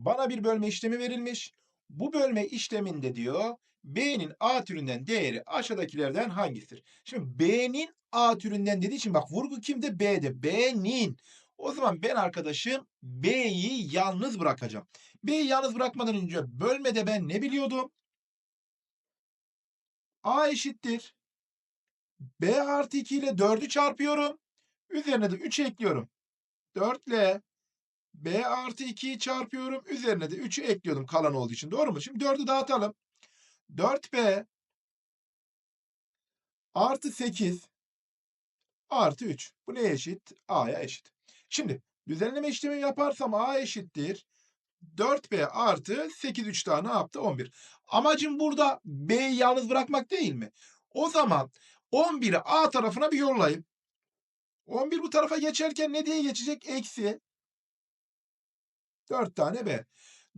Bana bir bölme işlemi verilmiş. Bu bölme işleminde diyor B'nin A türünden değeri aşağıdakilerden hangisidir? Şimdi B'nin A türünden dediği için bak vurgu kimde? B'de. B'nin. O zaman ben arkadaşım B'yi yalnız bırakacağım. B'yi yalnız bırakmadan önce bölmede ben ne biliyordum? A eşittir. B artı 2 ile 4'ü çarpıyorum. Üzerine de 3 ekliyorum. 4 ile B artı 2'yi çarpıyorum. Üzerine de 3'ü ekliyordum kalan olduğu için. Doğru mu? Şimdi 4'ü dağıtalım. 4B artı 8 artı 3. Bu neye eşit? A'ya eşit. Şimdi düzenleme işlemi yaparsam A eşittir. 4B artı 8 3 tane ne yaptı? 11. Amacım burada B'yi yalnız bırakmak değil mi? O zaman 11'i A tarafına bir yollayayım. 11 bu tarafa geçerken ne diye geçecek? Eksi 4 tane B.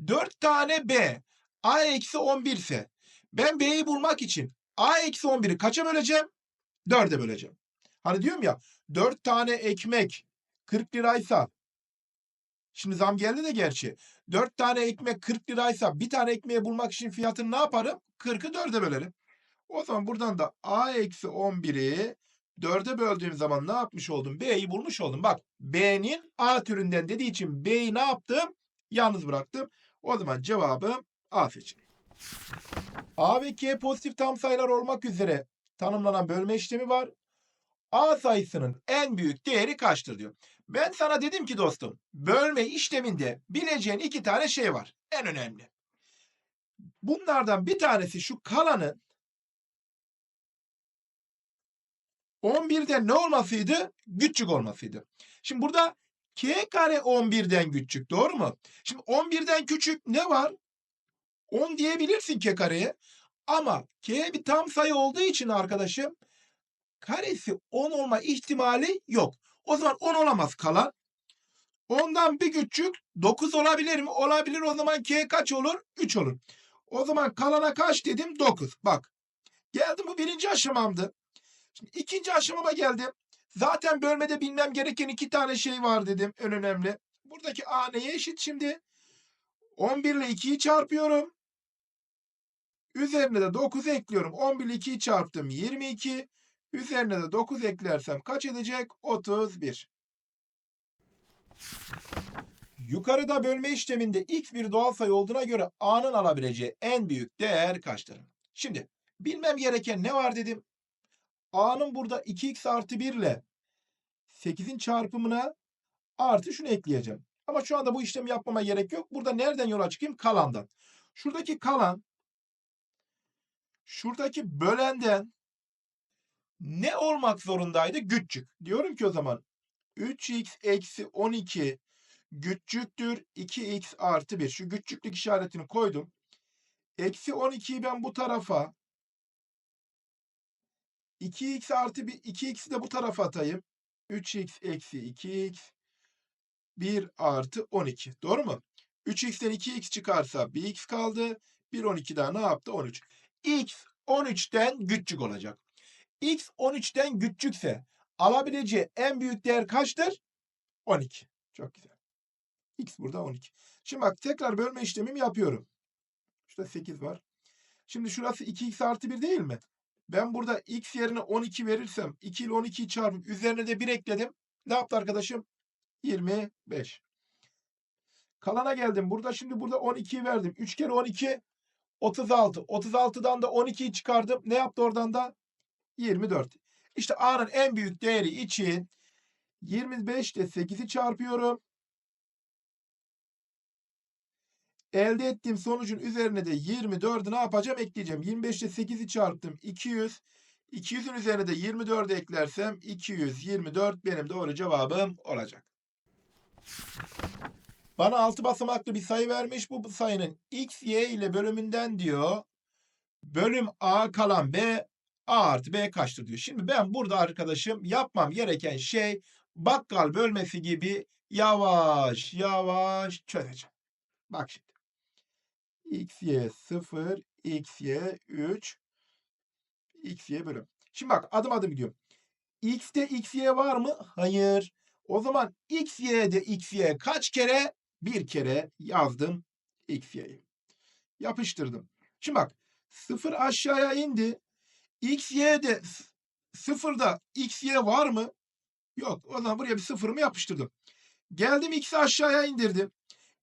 4 tane B. A eksi 11 ise ben B'yi bulmak için A eksi 11'i kaça böleceğim? 4'e böleceğim. Hani diyorum ya 4 tane ekmek 40 liraysa Şimdi zam geldi de gerçi. 4 tane ekmek 40 liraysa bir tane ekmeği bulmak için fiyatını ne yaparım? 40'ı 4'e bölerim. O zaman buradan da A eksi 11'i 4'e böldüğüm zaman ne yapmış oldum? B'yi bulmuş oldum. Bak B'nin A türünden dediği için B'yi ne yaptım? Yalnız bıraktım. O zaman cevabım A seçeneği. A ve K pozitif tam sayılar olmak üzere tanımlanan bölme işlemi var. A sayısının en büyük değeri kaçtır diyor. Ben sana dedim ki dostum bölme işleminde bileceğin iki tane şey var. En önemli. Bunlardan bir tanesi şu kalanın 11'den ne olmasıydı? Küçük olmasıydı. Şimdi burada k kare 11'den küçük doğru mu? Şimdi 11'den küçük ne var? 10 diyebilirsin k kareye. Ama k bir tam sayı olduğu için arkadaşım karesi 10 olma ihtimali yok. O zaman 10 olamaz kalan. Ondan bir küçük 9 olabilir mi? Olabilir. O zaman k kaç olur? 3 olur. O zaman kalana kaç dedim? 9. Bak. Geldim bu birinci aşamamdı. Şimdi ikinci aşamama geldim. Zaten bölmede bilmem gereken iki tane şey var dedim. En önemli. Buradaki a neye eşit şimdi? 11 ile 2'yi çarpıyorum. Üzerine de 9 ekliyorum. 11 ile 2'yi çarptım. 22. Üzerine de 9 eklersem kaç edecek? 31. Yukarıda bölme işleminde x bir doğal sayı olduğuna göre a'nın alabileceği en büyük değer kaçtır? Şimdi bilmem gereken ne var dedim. A'nın burada 2x artı 1 ile 8'in çarpımına artı şunu ekleyeceğim. Ama şu anda bu işlemi yapmama gerek yok. Burada nereden yola çıkayım? Kalandan. Şuradaki kalan şuradaki bölenden ne olmak zorundaydı? Küçük. Diyorum ki o zaman 3x eksi 12 küçüktür 2x artı 1. Şu küçüklük işaretini koydum. Eksi 12'yi ben bu tarafa 2x artı 1, 2x'i de bu tarafa atayım. 3x eksi 2x 1 artı 12. Doğru mu? 3x'ten 2x çıkarsa 1x kaldı. 1 12 daha ne yaptı? 13. x 13'ten küçük olacak. x 13'ten küçükse alabileceği en büyük değer kaçtır? 12. Çok güzel. x burada 12. Şimdi bak tekrar bölme işlemimi yapıyorum. Şurada 8 var. Şimdi şurası 2x artı 1 değil mi? Ben burada x yerine 12 verirsem 2 ile 12'yi çarpıp üzerine de 1 ekledim. Ne yaptı arkadaşım? 25. Kalana geldim. Burada şimdi burada 12'yi verdim. 3 kere 12 36. 36'dan da 12'yi çıkardım. Ne yaptı oradan da? 24. İşte A'nın en büyük değeri için 25 ile 8'i çarpıyorum. Elde ettiğim sonucun üzerine de 24'ü ne yapacağım? Ekleyeceğim. 25 ile 8'i çarptım. 200. 200'ün üzerine de 24'ü eklersem 224 benim doğru cevabım olacak. Bana 6 basamaklı bir sayı vermiş. Bu sayının x, y ile bölümünden diyor. Bölüm a kalan b a artı b kaçtır diyor. Şimdi ben burada arkadaşım yapmam gereken şey bakkal bölmesi gibi yavaş yavaş çözeceğim. Bak şimdi. X, y 0, x, y 3, x, y bölüm. Şimdi bak adım adım gidiyorum. x'te x, y var mı? Hayır. O zaman x, y'de x, y kaç kere? Bir kere yazdım x, y'yi. Yapıştırdım. Şimdi bak 0 aşağıya indi. x, y'de s- sıfırda x, y var mı? Yok. O zaman buraya bir sıfırımı yapıştırdım. Geldim x'i aşağıya indirdim.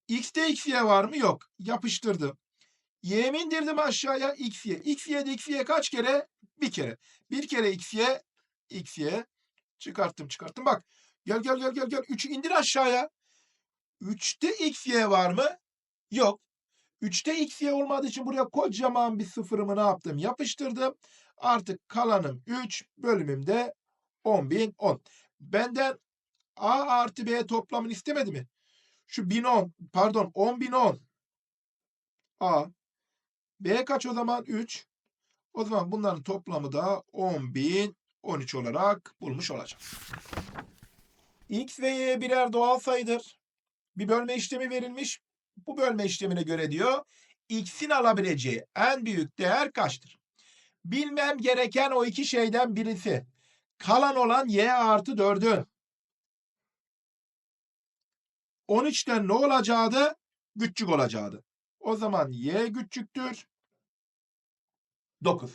X'te x, y var mı? Yok. Yapıştırdım. Y'mi indirdim aşağıya x, y. x, y'de x, y kaç kere? Bir kere. Bir kere x, y, x, y. Çıkarttım çıkarttım. Bak. Gel gel gel gel gel. 3'ü indir aşağıya. 3'te x, y var mı? Yok. 3'te x, y olmadığı için buraya kocaman bir sıfırımı ne yaptım? Yapıştırdım. Artık kalanım 3, bölümüm de 10.010. 10. Benden a artı b toplamını istemedi mi? Şu 1010, pardon 10.010 a. b kaç o zaman? 3. O zaman bunların toplamı da 10.013 olarak bulmuş olacağım. X ve Y birer doğal sayıdır. Bir bölme işlemi verilmiş. Bu bölme işlemine göre diyor X'in alabileceği en büyük değer kaçtır? Bilmem gereken o iki şeyden birisi. Kalan olan Y artı 4'ün 13'ten ne olacaktı? Küçük olacaktı. O zaman Y küçüktür. 9.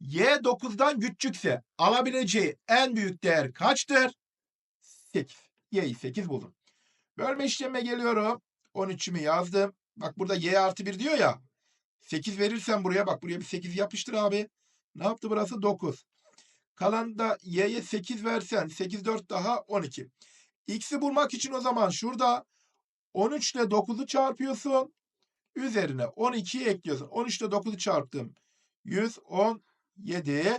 Y 9'dan küçükse alabileceği en büyük değer kaçtır? 8. Y'yi 8 buldum. Bölme işlemine geliyorum. 13'ümü yazdım. Bak burada Y artı 1 diyor ya. 8 verirsen buraya bak buraya bir 8 yapıştır abi. Ne yaptı burası? 9. Kalan da Y'ye 8 versen 8 4 daha 12. X'i bulmak için o zaman şurada 13 ile 9'u çarpıyorsun. Üzerine 12'yi ekliyorsun. 13 ile 9'u çarptım. 117.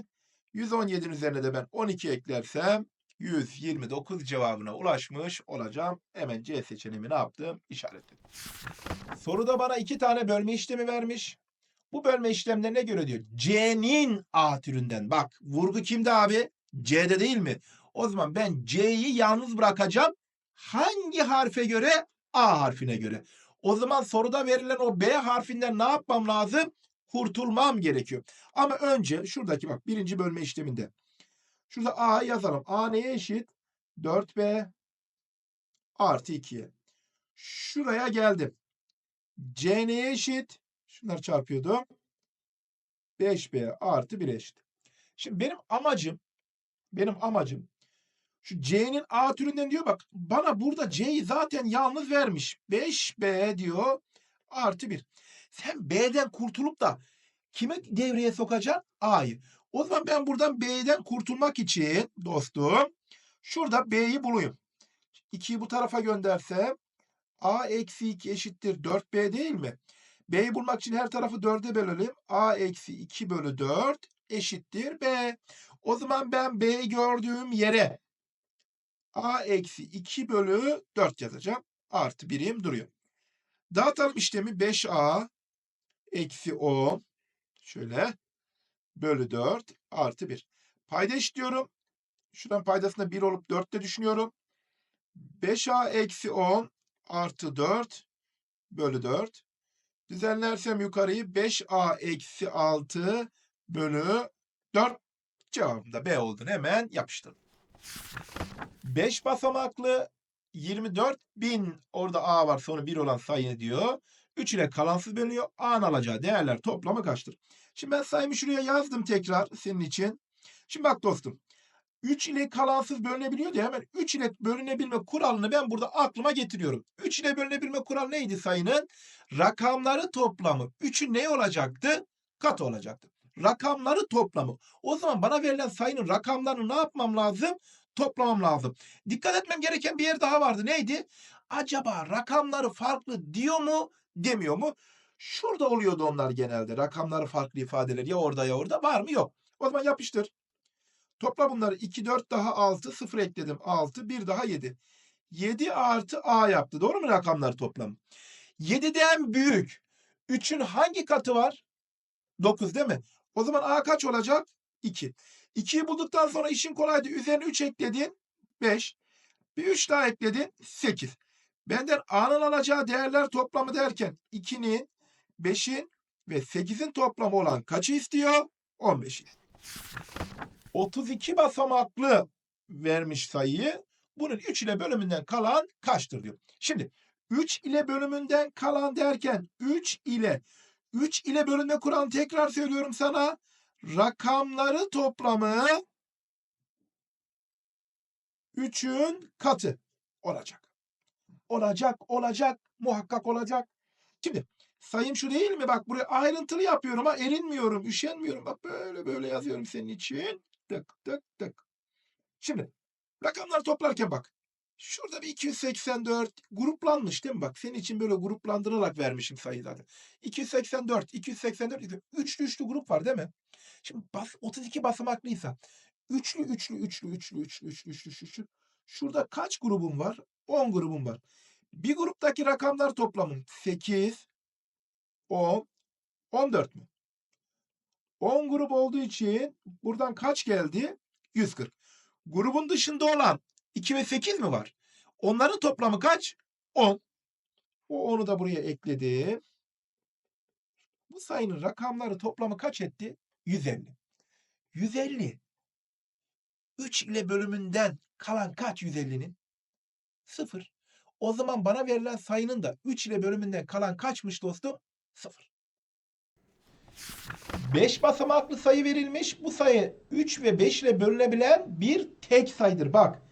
117'nin üzerine de ben 12 eklersem 129 cevabına ulaşmış olacağım. Hemen C seçeneğimi ne yaptım? İşaretledim. Soruda bana iki tane bölme işlemi vermiş. Bu bölme işlemlerine göre diyor C'nin A türünden. Bak vurgu kimde abi? C'de değil mi? O zaman ben C'yi yalnız bırakacağım. Hangi harfe göre? A harfine göre. O zaman soruda verilen o B harfinden ne yapmam lazım? Kurtulmam gerekiyor. Ama önce şuradaki bak birinci bölme işleminde. Şurada A yazalım. A neye eşit? 4B artı 2'ye. Şuraya geldim. C neye eşit? Şunları çarpıyordum. 5B artı 1 eşit. Şimdi benim amacım benim amacım şu C'nin A türünden diyor bak bana burada C'yi zaten yalnız vermiş. 5B diyor artı 1. Sen B'den kurtulup da kime devreye sokacaksın? A'yı. O zaman ben buradan B'den kurtulmak için dostum şurada B'yi bulayım. 2'yi bu tarafa göndersem A eksi 2 eşittir 4B değil mi? B'yi bulmak için her tarafı 4'e bölelim. A eksi 2 bölü 4 eşittir B. O zaman ben B'yi gördüğüm yere A eksi 2 bölü 4 yazacağım. Artı birim duruyor. Dağıtalım işlemi 5A eksi 10 şöyle bölü 4 artı 1. Payda işliyorum. Şuradan paydasında 1 olup 4'te düşünüyorum. 5A eksi 10 artı 4 bölü 4. Düzenlersem yukarıyı 5A eksi 6 bölü 4 cevabında B olduğunu hemen yapıştırdım. 5 basamaklı 24 bin orada A var sonu 1 olan sayı diyor. 3 ile kalansız bölünüyor. A'nın alacağı değerler toplamı kaçtır? Şimdi ben sayımı şuraya yazdım tekrar senin için. Şimdi bak dostum. 3 ile kalansız bölünebiliyor diye hemen 3 ile bölünebilme kuralını ben burada aklıma getiriyorum. 3 ile bölünebilme kuralı neydi sayının? Rakamları toplamı. 3'ün ne olacaktı? Kat olacaktı. Rakamları toplamı. O zaman bana verilen sayının rakamlarını ne yapmam lazım? Toplamam lazım. Dikkat etmem gereken bir yer daha vardı. Neydi? Acaba rakamları farklı diyor mu, demiyor mu? Şurada oluyordu onlar genelde. Rakamları farklı ifadeler ya orada ya orada var mı? Yok. O zaman yapıştır. Topla bunları 2, 4 daha 6, 0 ekledim 6, 1 daha 7. 7 artı A yaptı. Doğru mu rakamlar toplam? 7'den büyük. 3'ün hangi katı var? 9 değil mi? O zaman A kaç olacak? 2. 2'yi bulduktan sonra işin kolaydı. Üzerine 3 ekledin. 5. Bir 3 daha ekledin. 8. Benden A'nın alacağı değerler toplamı derken 2'nin, 5'in ve 8'in toplamı olan kaçı istiyor? 15'i. 32 basamaklı vermiş sayıyı bunun 3 ile bölümünden kalan kaçtır diyor. Şimdi 3 ile bölümünden kalan derken 3 ile 3 ile bölünme kuralını tekrar söylüyorum sana. Rakamları toplamı 3'ün katı olacak. Olacak, olacak, muhakkak olacak. Şimdi sayım şu değil mi? Bak buraya ayrıntılı yapıyorum ha erinmiyorum, üşenmiyorum. Bak böyle böyle yazıyorum senin için. Tık tık tık. Şimdi rakamları toplarken bak. Şurada bir 284 gruplanmış değil mi? Bak senin için böyle gruplandırarak vermişim sayıları. 284, 284, üçlü üçlü grup var değil mi? Şimdi bas, 32 basamaklıysa üçlü üçlü üçlü üçlü üçlü üçlü üçlü üçlü. Şurada kaç grubum var? 10 grubum var. Bir gruptaki rakamlar toplamım 8, 10, 14 mü? 10 grup olduğu için buradan kaç geldi? 140. Grubun dışında olan 2 ve 8 mi var? Onların toplamı kaç? 10. O 10'u da buraya ekledim. Bu sayının rakamları toplamı kaç etti? 150. 150. 3 ile bölümünden kalan kaç 150'nin? 0. O zaman bana verilen sayının da 3 ile bölümünden kalan kaçmış dostum? 0. 5 basamaklı sayı verilmiş. Bu sayı 3 ve 5 ile bölünebilen bir tek sayıdır. Bak.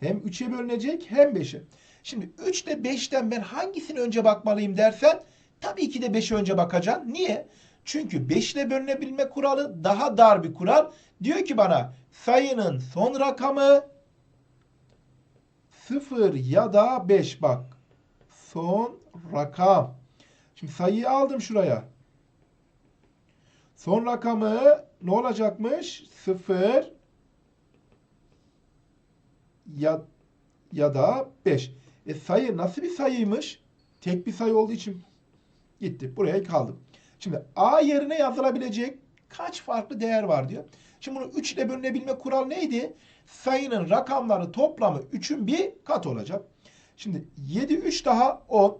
Hem 3'e bölünecek hem 5'e. Şimdi 3 ile 5'ten ben hangisini önce bakmalıyım dersen tabii ki de 5'e önce bakacaksın. Niye? Çünkü 5 ile bölünebilme kuralı daha dar bir kural. Diyor ki bana sayının son rakamı 0 ya da 5 bak. Son rakam. Şimdi sayıyı aldım şuraya. Son rakamı ne olacakmış? 0 ya ya da 5. E sayı nasıl bir sayıymış? Tek bir sayı olduğu için gitti. Buraya kaldım. Şimdi A yerine yazılabilecek kaç farklı değer var diyor. Şimdi bunu 3 ile bölünebilme kural neydi? Sayının rakamları toplamı 3'ün bir kat olacak. Şimdi 7 3 daha 10.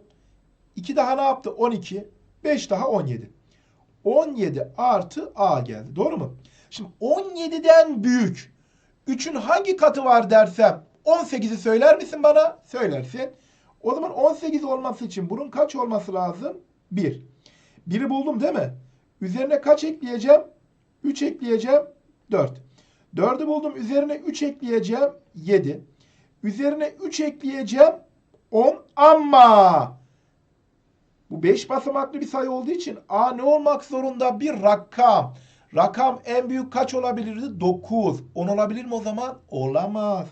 2 daha ne yaptı? 12. 5 daha 17. 17 artı A geldi. Doğru mu? Şimdi 17'den büyük 3'ün hangi katı var dersem 18'i söyler misin bana? Söylersin. O zaman 18 olması için bunun kaç olması lazım? 1. 1'i buldum değil mi? Üzerine kaç ekleyeceğim? 3 ekleyeceğim. 4. 4'ü buldum. Üzerine 3 ekleyeceğim. 7. Üzerine 3 ekleyeceğim. 10 ama bu 5 basamaklı bir sayı olduğu için A ne olmak zorunda? Bir rakam. Rakam en büyük kaç olabilirdi? 9. 10 olabilir mi o zaman? Olamaz.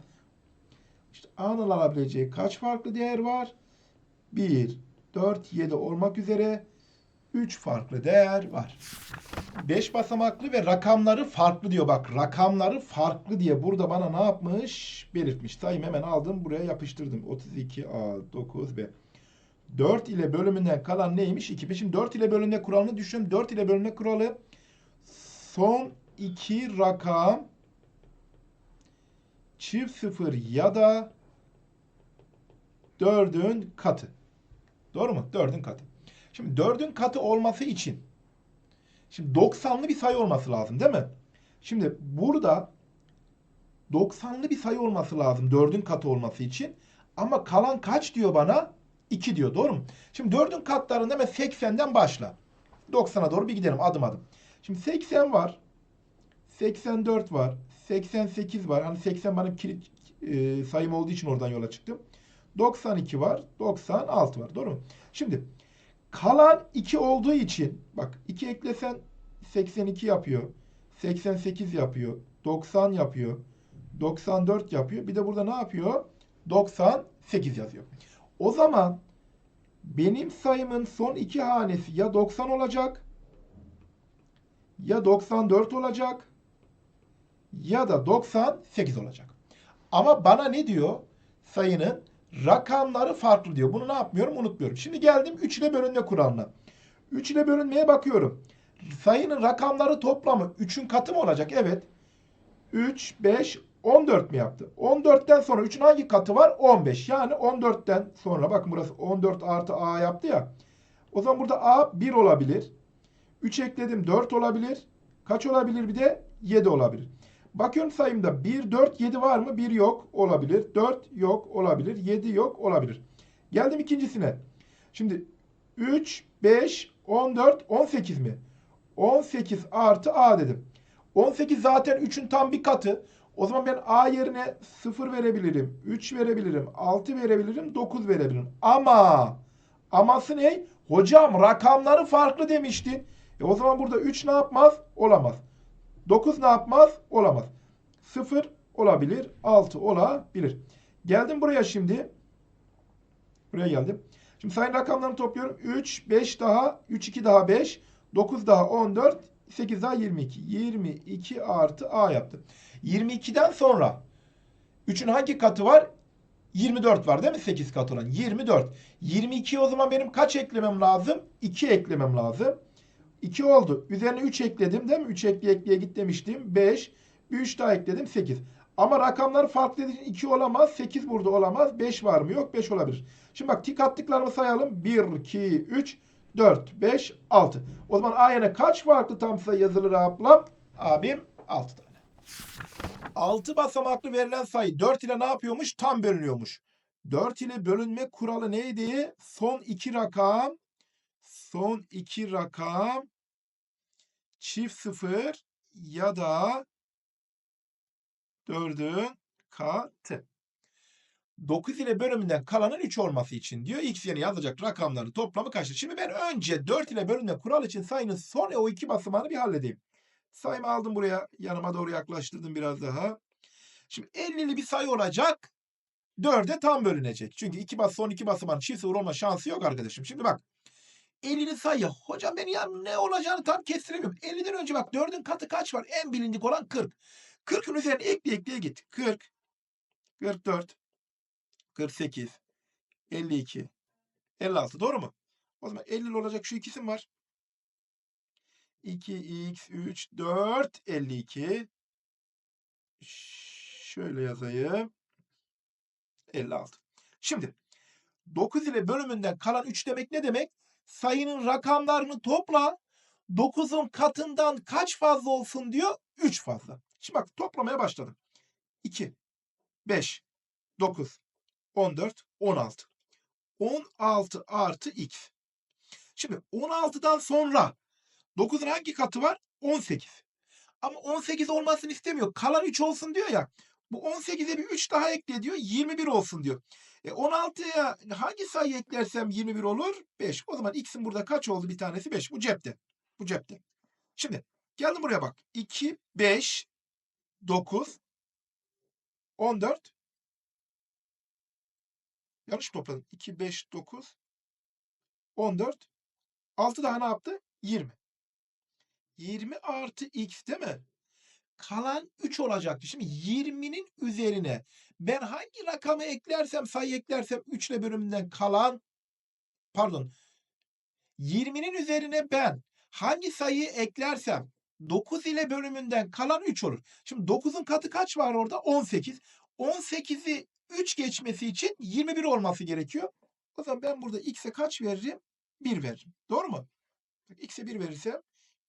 İşte A'nın alabileceği kaç farklı değer var? 1, 4, 7 olmak üzere 3 farklı değer var. 5 basamaklı ve rakamları farklı diyor. Bak rakamları farklı diye burada bana ne yapmış? Belirtmiş. Sayım hemen aldım buraya yapıştırdım. 32 A 9 B. 4 ile bölümünden kalan neymiş? 2. Şimdi 4 ile bölünme kuralını düşünün. 4 ile bölünme kuralı son iki rakam çift sıfır ya da 4'ün katı. Doğru mu? 4'ün katı. Şimdi 4'ün katı olması için şimdi 90'lı bir sayı olması lazım değil mi? Şimdi burada 90'lı bir sayı olması lazım 4'ün katı olması için. Ama kalan kaç diyor bana? 2 diyor. Doğru mu? Şimdi 4'ün katlarında hemen 80'den başla. 90'a doğru bir gidelim adım adım. Şimdi 80 var. 84 var. 88 var. Hani 80 benim kilit e, sayım olduğu için oradan yola çıktım. 92 var. 96 var. Doğru mu? Şimdi kalan 2 olduğu için bak 2 eklesen 82 yapıyor. 88 yapıyor. 90 yapıyor. 94 yapıyor. Bir de burada ne yapıyor? 98 yazıyor. O zaman benim sayımın son iki hanesi ya 90 olacak ya 94 olacak ya da 98 olacak. Ama bana ne diyor? Sayının rakamları farklı diyor. Bunu ne yapmıyorum? Unutmuyorum. Şimdi geldim 3 ile bölünme kuralına. 3 ile bölünmeye bakıyorum. Sayının rakamları toplamı 3'ün katı mı olacak? Evet. 3, 5, 14 mi yaptı? 14'ten sonra 3'ün hangi katı var? 15. Yani 14'ten sonra bakın burası 14 artı A yaptı ya. O zaman burada A 1 olabilir. 3 ekledim 4 olabilir. Kaç olabilir bir de? 7 olabilir. Bakıyorum sayımda 1, 4, 7 var mı? 1 yok olabilir. 4 yok olabilir. 7 yok olabilir. Geldim ikincisine. Şimdi 3, 5, 14, 18 mi? 18 artı A dedim. 18 zaten 3'ün tam bir katı. O zaman ben A yerine 0 verebilirim. 3 verebilirim. 6 verebilirim. 9 verebilirim. Ama aması ne? Hocam rakamları farklı demiştin. E o zaman burada 3 ne yapmaz? Olamaz. 9 ne yapmaz? Olamaz. 0 olabilir. 6 olabilir. Geldim buraya şimdi. Buraya geldim. Şimdi sayın rakamlarını topluyorum. 3, 5 daha, 3, 2 daha 5, 9 daha 14, 8 daha 22. 22 artı A yaptı. 22'den sonra 3'ün hangi katı var? 24 var değil mi? 8 kat olan. 24. 22 o zaman benim kaç eklemem lazım? 2 eklemem lazım. 2 oldu. Üzerine 3 ekledim değil mi? 3 ekleye ekleye git demiştim. 5. Bir 3 daha ekledim. 8. Ama rakamlar farklı için 2 olamaz. 8 burada olamaz. 5 var mı? Yok. 5 olabilir. Şimdi bak tik attıklarımı sayalım. 1, 2, 3, 4, 5, 6. O zaman A kaç farklı tam sayı yazılır ablam? Abim 6 tane. 6 basamaklı verilen sayı 4 ile ne yapıyormuş? Tam bölünüyormuş. 4 ile bölünme kuralı neydi? Son iki rakam son iki rakam çift sıfır ya da 4'ün katı. 9 ile bölümünden kalanın 3 olması için diyor. X yerine yazacak rakamların toplamı kaçtır? Şimdi ben önce 4 ile bölünme kuralı için sayının son o iki basamağını bir halledeyim. Sayımı aldım buraya. Yanıma doğru yaklaştırdım biraz daha. Şimdi 50'li bir sayı olacak. 4'e tam bölünecek. Çünkü iki bas son iki basamağın çift sıfır olma şansı yok arkadaşım. Şimdi bak. 50'li sayı. Hocam ben ya ne olacağını tam kestiremiyorum. 50'den önce bak 4'ün katı kaç var? En bilindik olan 40. 40'ın üzerine ekle ekleye git. 40, 44, 48, 52, 56. Doğru mu? O zaman 50 olacak şu ikisi var? 2x, 3, 4, 52. Şöyle yazayım. 56. Şimdi 9 ile bölümünden kalan 3 demek ne demek? Sayının rakamlarını topla. 9'un katından kaç fazla olsun diyor? 3 fazla. Şimdi bak toplamaya başladım. 2, 5, 9, 14, 16. 16 artı x. Şimdi 16'dan sonra 9'un hangi katı var? 18. Ama 18 olmasını istemiyor. Kalan 3 olsun diyor ya. Bu 18'e bir 3 daha ekle diyor. 21 olsun diyor. E 16'ya hangi sayı eklersem 21 olur? 5. O zaman x'in burada kaç oldu? Bir tanesi 5. Bu cepte. Bu cepte. Şimdi geldim buraya bak. 2, 5, 9, 14. Yanlış topladım. 2, 5, 9, 14. 6 daha ne yaptı? 20. 20 artı x değil mi? Kalan 3 olacaktı. Şimdi 20'nin üzerine ben hangi rakamı eklersem sayı eklersem 3 ile bölümünden kalan pardon 20'nin üzerine ben hangi sayıyı eklersem 9 ile bölümünden kalan 3 olur. Şimdi 9'un katı kaç var orada? 18. 18'i 3 geçmesi için 21 olması gerekiyor. O zaman ben burada x'e kaç veririm? 1 veririm. Doğru mu? X'e 1 verirsem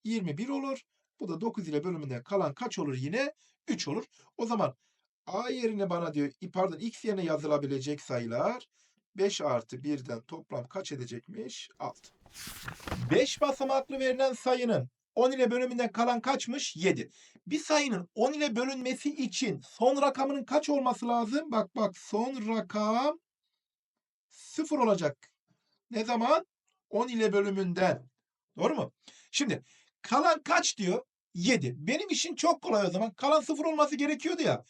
21 olur. Bu da 9 ile bölümünden kalan kaç olur yine? 3 olur. O zaman A yerine bana diyor, pardon X yerine yazılabilecek sayılar 5 artı 1'den toplam kaç edecekmiş? 6. 5 basamaklı verilen sayının 10 ile bölümünden kalan kaçmış? 7. Bir sayının 10 ile bölünmesi için son rakamının kaç olması lazım? Bak bak son rakam 0 olacak. Ne zaman? 10 ile bölümünden. Doğru mu? Şimdi kalan kaç diyor? 7. Benim işin çok kolay o zaman. Kalan 0 olması gerekiyordu ya.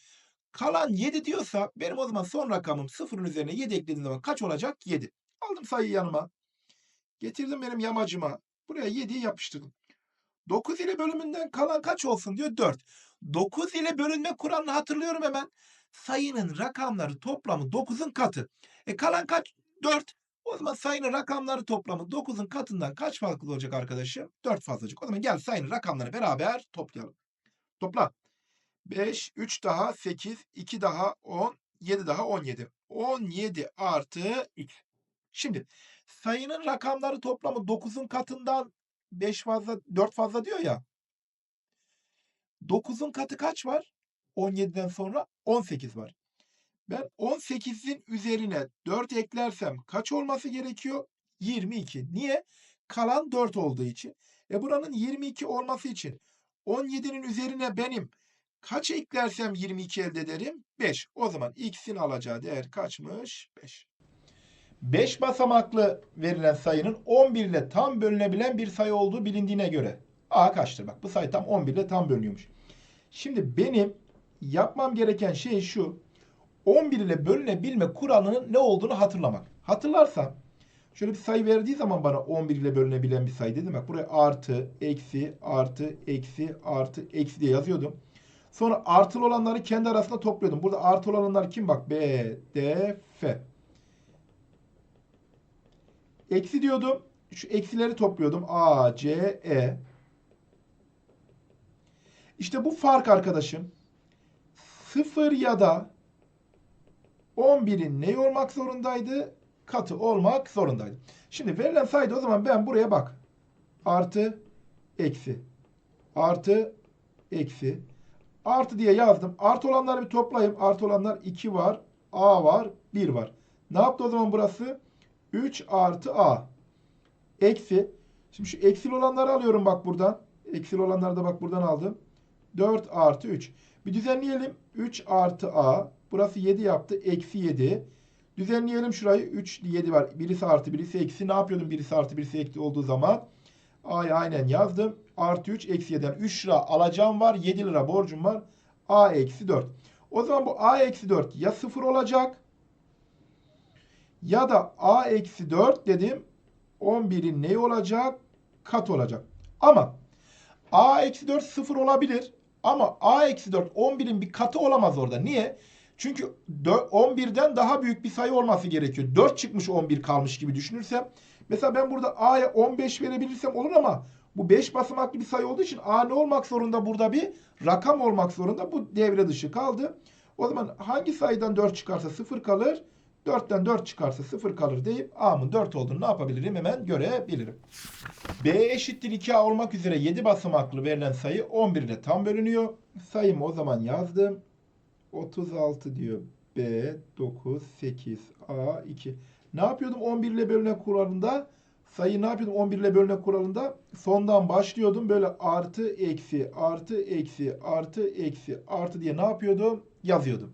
Kalan 7 diyorsa benim o zaman son rakamım 0'ın üzerine 7 eklediğim zaman kaç olacak? 7. Aldım sayıyı yanıma. Getirdim benim yamacıma. Buraya 7'yi yapıştırdım. 9 ile bölümünden kalan kaç olsun diyor? 4. 9 ile bölünme kuralını hatırlıyorum hemen. Sayının rakamları toplamı 9'un katı. E kalan kaç? 4. O zaman sayının rakamları toplamı 9'un katından kaç fazla olacak arkadaşım? 4 fazla olacak. O zaman gel sayının rakamlarını beraber toplayalım. Topla. 5, 3 daha 8, 2 daha 10, 7 daha 17. 17 artı 2. Şimdi sayının rakamları toplamı 9'un katından 5 fazla 4 fazla diyor ya. 9'un katı kaç var? 17'den sonra 18 var. Ben 18'in üzerine 4 eklersem kaç olması gerekiyor? 22. Niye? Kalan 4 olduğu için. E buranın 22 olması için 17'nin üzerine benim kaç eklersem 22 elde ederim? 5. O zaman x'in alacağı değer kaçmış? 5. 5 basamaklı verilen sayının 11 ile tam bölünebilen bir sayı olduğu bilindiğine göre a kaçtır? Bak bu sayı tam 11 ile tam bölünüyormuş. Şimdi benim yapmam gereken şey şu. 11 ile bölünebilme kuralının ne olduğunu hatırlamak. Hatırlarsam şöyle bir sayı verdiği zaman bana 11 ile bölünebilen bir sayı dedim. Bak buraya artı, eksi, artı, eksi, artı, eksi diye yazıyordum. Sonra artılı olanları kendi arasında topluyordum. Burada artı olanlar kim? Bak B, D, F. Eksi diyordum. Şu eksileri topluyordum. A, C, E. İşte bu fark arkadaşım. 0 ya da 11'in ne olmak zorundaydı? Katı olmak zorundaydı. Şimdi verilen sayıda o zaman ben buraya bak. Artı, eksi. Artı, eksi. Artı diye yazdım. Artı olanları bir toplayayım. Artı olanlar 2 var. A var. 1 var. Ne yaptı o zaman burası? 3 artı A. Eksi. Şimdi şu eksili olanları alıyorum bak buradan. Eksili olanları da bak buradan aldım. 4 artı 3. Bir düzenleyelim. 3 artı A. Burası 7 yaptı. Eksi 7. Düzenleyelim şurayı. 3, 7 var. Birisi artı, birisi eksi. Ne yapıyordum birisi artı, birisi eksi olduğu zaman? A'yı aynen yazdım. Artı 3, eksi 7'den 3 lira alacağım var. 7 lira borcum var. A eksi 4. O zaman bu A eksi 4 ya 0 olacak ya da A eksi 4 dedim. 11'in neyi olacak? Kat olacak. Ama A eksi 4 0 olabilir. Ama A eksi 4 11'in bir katı olamaz orada. Niye? Çünkü 11'den daha büyük bir sayı olması gerekiyor. 4 çıkmış 11 kalmış gibi düşünürsem. Mesela ben burada A'ya 15 verebilirsem olur ama bu 5 basamaklı bir sayı olduğu için A ne olmak zorunda? Burada bir rakam olmak zorunda. Bu devre dışı kaldı. O zaman hangi sayıdan 4 çıkarsa 0 kalır? 4'ten 4 çıkarsa 0 kalır deyip A'mın 4 olduğunu ne yapabilirim? Hemen görebilirim. B eşittir 2A olmak üzere 7 basamaklı verilen sayı 11 ile tam bölünüyor. Sayımı o zaman yazdım. 36 diyor. B, 9, 8, A, 2. Ne yapıyordum 11 ile bölüne kuralında? Sayı ne yapıyordum 11 ile bölüne kuralında? Sondan başlıyordum. Böyle artı, eksi, artı, eksi, artı, eksi, artı diye ne yapıyordum? Yazıyordum.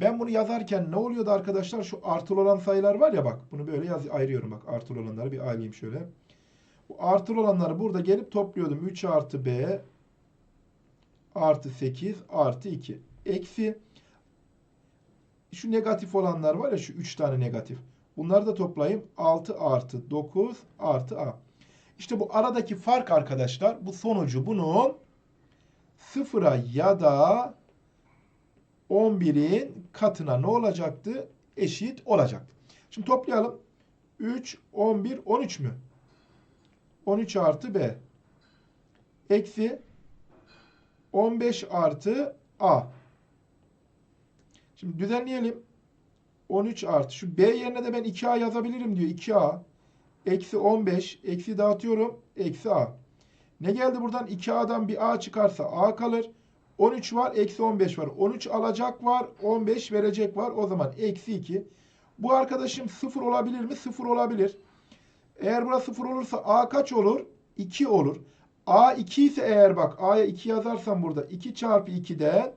Ben bunu yazarken ne oluyordu arkadaşlar? Şu artılı olan sayılar var ya bak. Bunu böyle yaz, ayırıyorum bak. Artılı olanları bir ayırayım şöyle. Bu artılı olanları burada gelip topluyordum. 3 artı B artı 8 artı 2. Eksi şu negatif olanlar var ya şu 3 tane negatif. Bunları da toplayayım. 6 artı 9 artı A. İşte bu aradaki fark arkadaşlar bu sonucu bunun sıfıra ya da 11'in katına ne olacaktı? Eşit olacaktı. Şimdi toplayalım. 3, 11, 13 mü? 13 artı B. Eksi 15 artı A. Şimdi düzenleyelim. 13 artı. Şu B yerine de ben 2A yazabilirim diyor. 2A. Eksi 15. Eksi dağıtıyorum. Eksi A. Ne geldi buradan? 2A'dan bir A çıkarsa A kalır. 13 var. Eksi 15 var. 13 alacak var. 15 verecek var. O zaman eksi 2. Bu arkadaşım 0 olabilir mi? 0 olabilir. Eğer burası 0 olursa A kaç olur? 2 olur. A 2 ise eğer bak A'ya 2 yazarsam burada 2 çarpı 2'den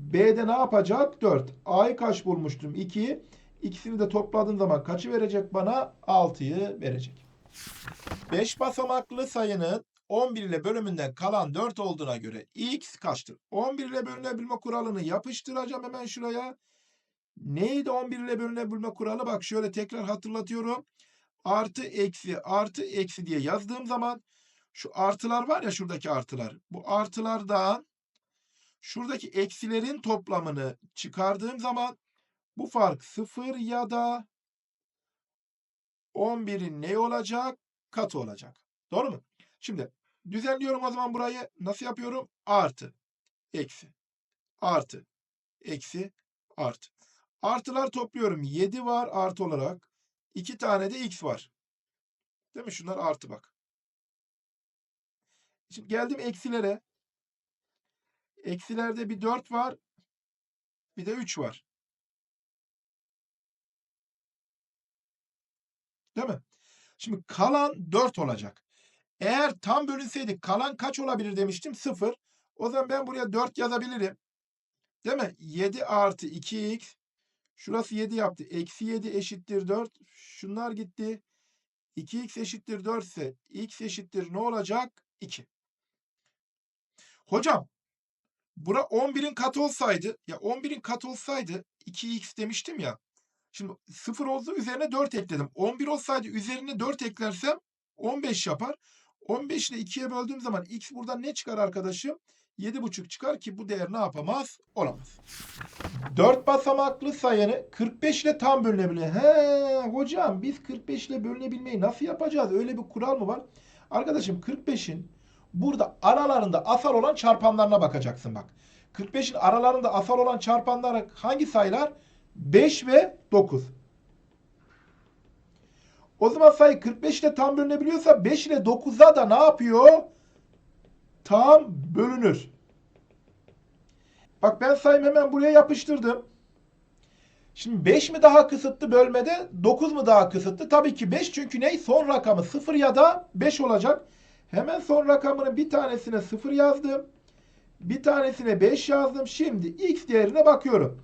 B'de ne yapacak? 4. A'yı kaç bulmuştum? 2. İkisini de topladığım zaman kaçı verecek bana? 6'yı verecek. 5 basamaklı sayının 11 ile bölümünden kalan 4 olduğuna göre x kaçtır? 11 ile bölünebilme kuralını yapıştıracağım hemen şuraya. Neydi 11 ile bölünebilme kuralı? Bak şöyle tekrar hatırlatıyorum. Artı eksi artı eksi diye yazdığım zaman şu artılar var ya şuradaki artılar. Bu artılardan şuradaki eksilerin toplamını çıkardığım zaman bu fark 0 ya da 11'in ne olacak? Katı olacak. Doğru mu? Şimdi düzenliyorum o zaman burayı. Nasıl yapıyorum? Artı, eksi, artı, eksi, artı. Artılar topluyorum. 7 var artı olarak. 2 tane de x var. Değil mi? Şunlar artı bak. Şimdi geldim eksilere. Eksilerde bir 4 var. Bir de 3 var. Değil mi? Şimdi kalan 4 olacak. Eğer tam bölünseydik kalan kaç olabilir demiştim? 0. O zaman ben buraya 4 yazabilirim. Değil mi? 7 artı 2x. Şurası 7 yaptı. Eksi 7 eşittir 4. Şunlar gitti. 2x eşittir 4 ise x eşittir ne olacak? 2. Hocam bura 11'in katı olsaydı ya 11'in katı olsaydı 2x demiştim ya. Şimdi 0 oldu üzerine 4 ekledim. 11 olsaydı üzerine 4 eklersem 15 yapar. 15 ile 2'ye böldüğüm zaman x buradan ne çıkar arkadaşım? 7,5 çıkar ki bu değer ne yapamaz? Olamaz. 4 basamaklı sayını 45 ile tam bölünebilir. He hocam biz 45 ile bölünebilmeyi nasıl yapacağız? Öyle bir kural mı var? Arkadaşım 45'in burada aralarında asal olan çarpanlarına bakacaksın bak. 45'in aralarında asal olan çarpanlar hangi sayılar? 5 ve 9. O zaman sayı 45 ile tam bölünebiliyorsa 5 ile 9'a da ne yapıyor? Tam bölünür. Bak ben sayımı hemen buraya yapıştırdım. Şimdi 5 mi daha kısıtlı bölmede 9 mu daha kısıtlı? Tabii ki 5 çünkü ne? Son rakamı 0 ya da 5 olacak. Hemen son rakamının bir tanesine 0 yazdım. Bir tanesine 5 yazdım. Şimdi x değerine bakıyorum.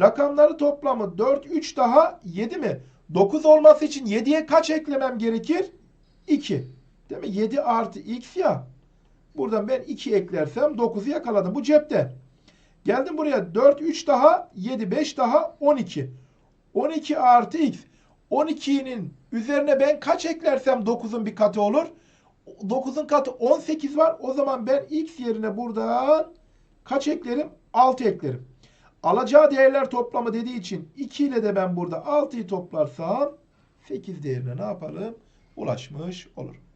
Rakamları toplamı 4, 3 daha 7 mi? 9 olması için 7'ye kaç eklemem gerekir? 2. Değil mi? 7 artı x ya. Buradan ben 2 eklersem 9'u yakaladım. Bu cepte. Geldim buraya 4, 3 daha 7, 5 daha 12. 12 artı x. 12'nin üzerine ben kaç eklersem 9'un bir katı olur? 9'un katı 18 var. O zaman ben x yerine buradan kaç eklerim? 6 eklerim. Alacağı değerler toplamı dediği için 2 ile de ben burada 6'yı toplarsam 8 değerine ne yaparım? Ulaşmış olurum.